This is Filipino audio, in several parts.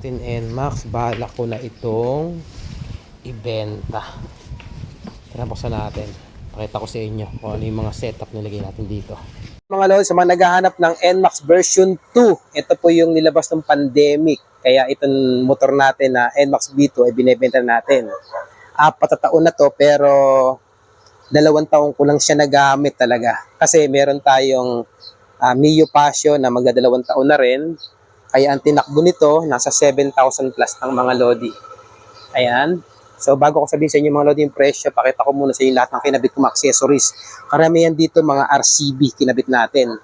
Tin NMAX, balak ko na itong ibenta. Tara, buksan natin. Pakita ko sa inyo kung ano yung mga setup na lagay natin dito. Mga lord, sa mga naghahanap ng NMAX version 2, ito po yung nilabas ng pandemic. Kaya itong motor natin na NMAX B2 ay binebenta natin. Apat na taon na to pero dalawang taon ko lang siya nagamit talaga. Kasi meron tayong uh, Mio Passion na magdadalawang taon na rin. Kaya ang tinakbo nito, nasa 7,000 plus ang mga lodi. Ayan. So bago ko sabihin sa inyo mga lodi yung presyo, pakita ko muna sa inyo lahat ng kinabit kong accessories. Karamihan dito mga RCB kinabit natin.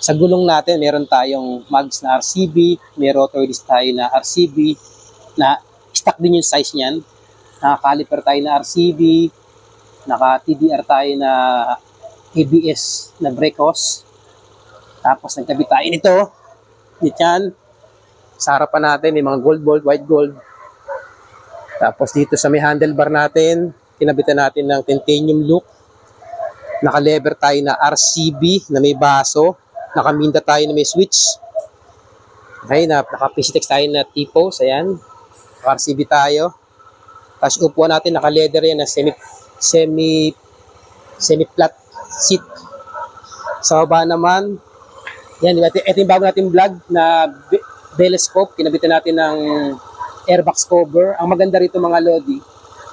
Sa gulong natin, meron tayong mags na RCB, may rotor disc tayo na RCB, na stock din yung size niyan. Naka-caliper tayo na RCB, naka-TDR tayo na ABS na brake hose. Tapos nagkabit tayo nito. Yan. Sa harapan natin, may mga gold bolt, white gold. Tapos dito sa may handlebar natin, kinabitan natin ng titanium look. Naka-lever tayo na RCB na may baso. Nakaminda tayo na may switch. Okay, na, naka-PCTX tayo na T-pose. Ayan. RCB tayo. Tapos upuan natin, naka-leather yan na semi, semi, semi-flat seat. Sa baba naman, yan, ito, ito yung bago natin vlog na belescope. Kinabitan natin ng airbox cover. Ang maganda rito mga Lodi,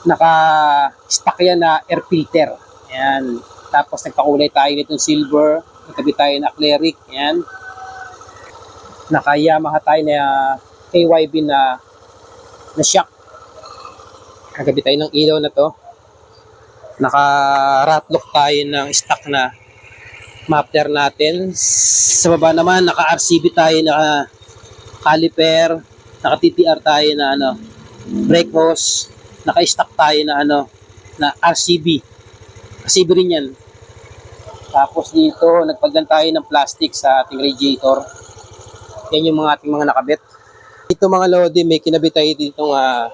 naka-stack yan na air filter. Ayan. Tapos nagpakulay tayo nitong silver. Nagkabit tayo na cleric. Ayan. Naka-Yamaha tayo na KYB na na shock. Nagkabit tayo ng ilaw na to. Naka-ratlock tayo ng stock na muffler natin. Sa baba naman, naka-RCB tayo, naka-caliper, naka-TTR tayo na ano, brake hose, naka-stock tayo na ano, na RCB. RCB rin yan. Tapos dito, nagpagdan tayo ng plastic sa ating radiator. Yan yung mga ating mga nakabit. Ito mga lodi, may kinabit tayo dito nga,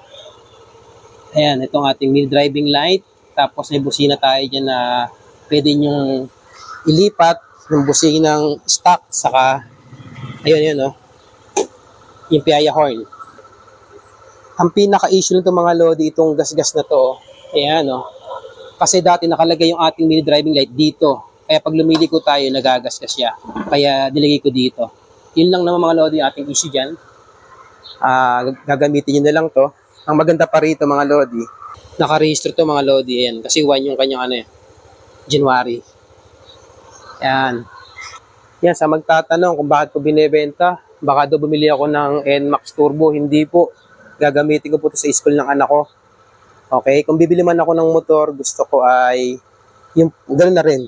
ayan, itong ating wheel driving light. Tapos may busina tayo dyan na pwede nyong ilipat ng stock saka ayun yun no yung piyaya horn. Ang pinaka-issue nito mga lodi itong gas-gas na to ayan no kasi dati nakalagay yung ating mini driving light dito. Kaya pag lumiliko tayo nagagasgas siya. Kaya nilagay ko dito. Yun lang naman mga lodi yung ating issue dyan. Ah, gagamitin nyo na lang to. Ang maganda pa rito mga lodi naka-register to mga lodi ayan. Kasi one yung kanyang ano eh January yan. Yan, sa magtatanong kung bakit ko binebenta, baka daw bumili ako ng NMAX Turbo. Hindi po. Gagamitin ko po ito sa school ng anak ko. Okay? Kung bibili man ako ng motor, gusto ko ay yung, ganoon na rin,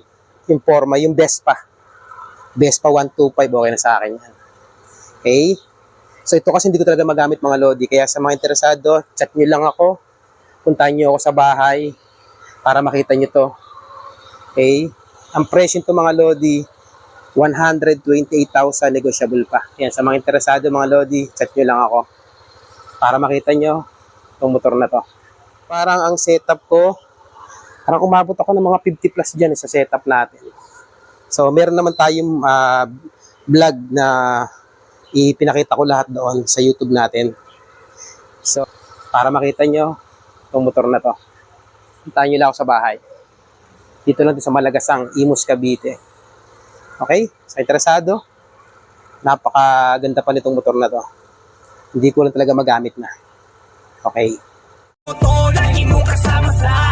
yung forma, yung Vespa. Vespa 125, okay na sa akin yan. Okay? So ito kasi hindi ko talaga magamit mga Lodi. Kaya sa mga interesado, chat nyo lang ako. Puntahan nyo ako sa bahay para makita nyo to. Okay? Ang presyo nito mga Lodi, 128,000 negotiable pa. Yan, sa mga interesado mga Lodi, chat nyo lang ako para makita nyo itong motor na to. Parang ang setup ko, parang umabot ako ng mga 50 plus dyan eh, sa setup natin. So, meron naman tayong ah, vlog na ipinakita ko lahat doon sa YouTube natin. So, para makita nyo itong motor na to. Puntahan nyo lang ako sa bahay. Dito lang sa Malagasang, Imus, Cavite. Okay? Sa interesado, napakaganda pa nitong motor na to. Hindi ko lang talaga magamit na. Okay? Motor, mong kasama sa